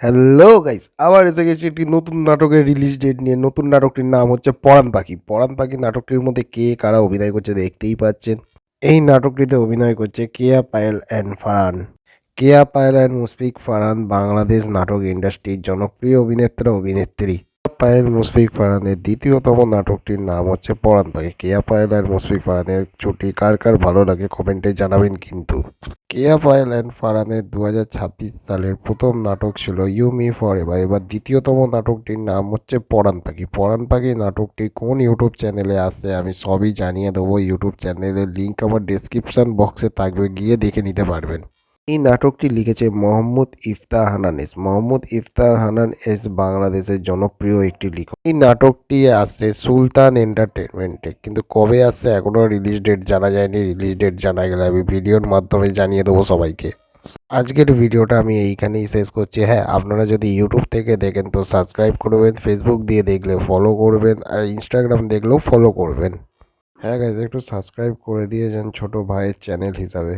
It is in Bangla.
হ্যালো গাইস আবার এসে গেছি একটি নতুন নাটকের রিলিজ ডেট নিয়ে। নতুন নাটকটির নাম হচ্ছে পরাণ পাখি। পরাণ পাখি নাটকটির মধ্যে কে কারা অভিনয় করছে দেখতেই পাচ্ছেন। এই নাটকটিতে অভিনয় করছে কেয়া পায়েল অ্যান্ড ফারহান। কেয়া পায়েল অ্যান্ড মুশফিক ফারহান বাংলাদেশ নাটক ইন্ডাস্ট্রির জনপ্রিয় অভিনেত্রা অভিনেত্রী। পায়েল, মুশফিক ফারহানের দ্বিতীয়তম নাটকটির নাম হচ্ছে পরাণ পাখি। কেয়া পায়েল অ্যান্ড মুশফিক ফারহানের ছুটি কার কার ভালো লাগে কমেন্টে জানাবেন কিন্তু। কেয়া পায়েল অ্যান্ড ফারহানের দু সালের প্রথম নাটক ছিল ইউ মি ফর এভার এবার দ্বিতীয়তম নাটকটির নাম হচ্ছে পরাণ পাখি। পরাণ পাখি নাটকটি কোন ইউটিউব চ্যানেলে আসছে আমি সবই জানিয়ে দেবো। ইউটিউব চ্যানেলের লিঙ্ক আমার ডিসক্রিপশান বক্সে থাকবে, গিয়ে দেখে নিতে পারবেন। এই নাটকটি লিখেছে মোহাম্মদ ইফতা হানানেস। মোহাম্মদ ইফতা হানান এস বাংলাদেশের জনপ্রিয় একটি লেখক। এই নাটকটি আসছে সুলতান এন্টারটেনমেন্টে কিন্তু কবে আসছে এখনও রিলিজ ডেট জানা যায়নি। রিলিজ ডেট জানা গেলে আমি ভিডিওর মাধ্যমে জানিয়ে দেবো সবাইকে। আজকের ভিডিওটা আমি এইখানেই শেষ করছি। হ্যাঁ আপনারা যদি ইউটিউব থেকে দেখেন তো সাবস্ক্রাইব করবেন ফেসবুক দিয়ে দেখলে ফলো করবেন, আর ইনস্টাগ্রাম দেখলেও ফলো করবেন। হ্যাঁ গাইজ একটু সাবস্ক্রাইব করে দিয়ে যান ছোটো ভাইয়ের চ্যানেল হিসাবে।